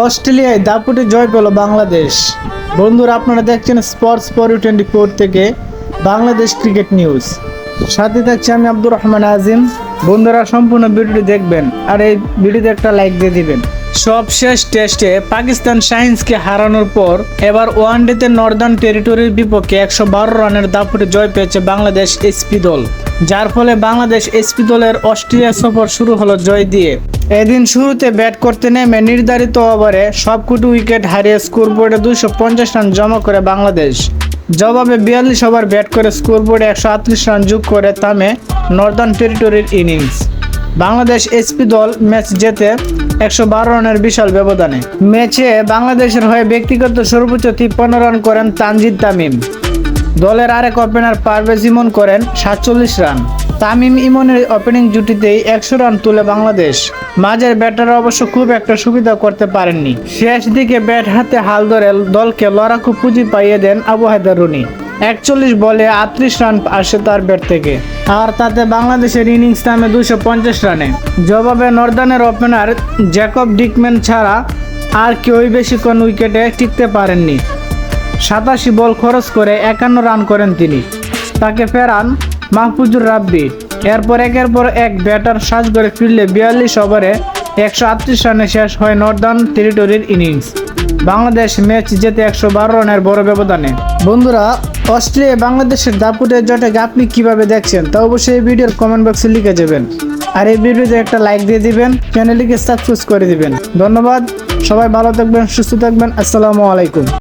অস্ট্রেলিয়ায় দাপুটে জয় পেল বাংলাদেশ। বন্ধুরা, আপনারা দেখছেন স্পোর্টস পরি টোয়েন্টি ফোর থেকে বাংলাদেশ ক্রিকেট নিউজ। সাথে থাকছে আমি আব্দুর রহমান আজিম। বন্ধুরা, সম্পূর্ণ ভিডিওটি দেখবেন আর এই ভিডিওতে একটা লাইক দিয়ে দিবেন। সবশেষ টেস্টে পাকিস্তান সায়েন্সকে হারানোর পর এবার ওয়ানডেতে নর্দার্ন টেরিটরির বিপক্ষে একশো বারো রানের দাপুটে জয় পেয়েছে বাংলাদেশ এসপি দল। যার ফলে বাংলাদেশ এসপি দলের অস্ট্রেলিয়া সফর শুরু হলো জয় দিয়ে। এদিন শুরুতে ব্যাট করতে নেমে নির্ধারিত ওভারে সবকটি উইকেট হারিয়ে স্কোরবোর্ডে দুশো পঞ্চাশ রান জমা করে বাংলাদেশ। জবাবে বিয়াল্লিশ ওভার ব্যাট করে স্কোরবোর্ডে একশো আটত্রিশ রান যোগ করে থামে নর্দার্ন টেরিটরির ইনিংস। বাংলাদেশ এসপি দল ম্যাচ জেতে একশো বারো রানের বিশাল ব্যবধানে। ম্যাচে বাংলাদেশের হয়ে ব্যক্তিগত সর্বোচ্চ তিপ্পান্ন রান করেন তানজিদ তামিম। দলের আরেক ওপেনার পারভেজ ইমন করেন সাতচল্লিশ রান। তামিম ইমনের ওপেনিং জুটিতেই একশো রান তুলে বাংলাদেশ। মাঝের ব্যাটাররা অবশ্য খুব একটা সুবিধা করতে পারেননি। শেষ দিকে ব্যাট হাতে হাল ধরে দলকে লড়াকু পুঁজি পাইয়ে দেন আবু হায়দার রুনি। একচল্লিশ বলে আটত্রিশ রান আসে তার ব্যাট থেকে। আর তাতে বাংলাদেশের ইনিংস নামে দুশো পঞ্চাশ রানে। জবাবে নর্দার্নের ওপেনার জ্যাকব ডিকম্যান ছাড়া আর কেউই বেশিক্ষণ উইকেটে টিকতে পারেননি। সাতাশি বল খরচ করে একান্ন রান করেন তিনি। তাকে ফেরান মাহফুজুর রাব্বি। এরপর একের পর এক ব্যাটার সাজ করে ফিরলে বিয়াল্লিশ ওভারে একশো আটত্রিশ রানে শেষ হয় নর্দার্ন টেরিটরির ইনিংস। বাংলাদেশ ম্যাচ জেতে একশো বারো রানের বড় ব্যবধানে। বন্ধুরা, অস্ট্রেলিয়া বাংলাদেশের দাপুটের জটকে আপনি কীভাবে দেখছেন তা অবশ্যই এই ভিডিওর কমেন্ট বক্সে লিখে যাবেন। আর এই ভিডিওতে একটা লাইক দিয়ে দিবেন চ্যানেলটিকে সাবস্ক্রাইব করে দিবেন। ধন্যবাদ, সবাই ভালো থাকবেন, সুস্থ থাকবেন, আসসালামু আলাইকুম।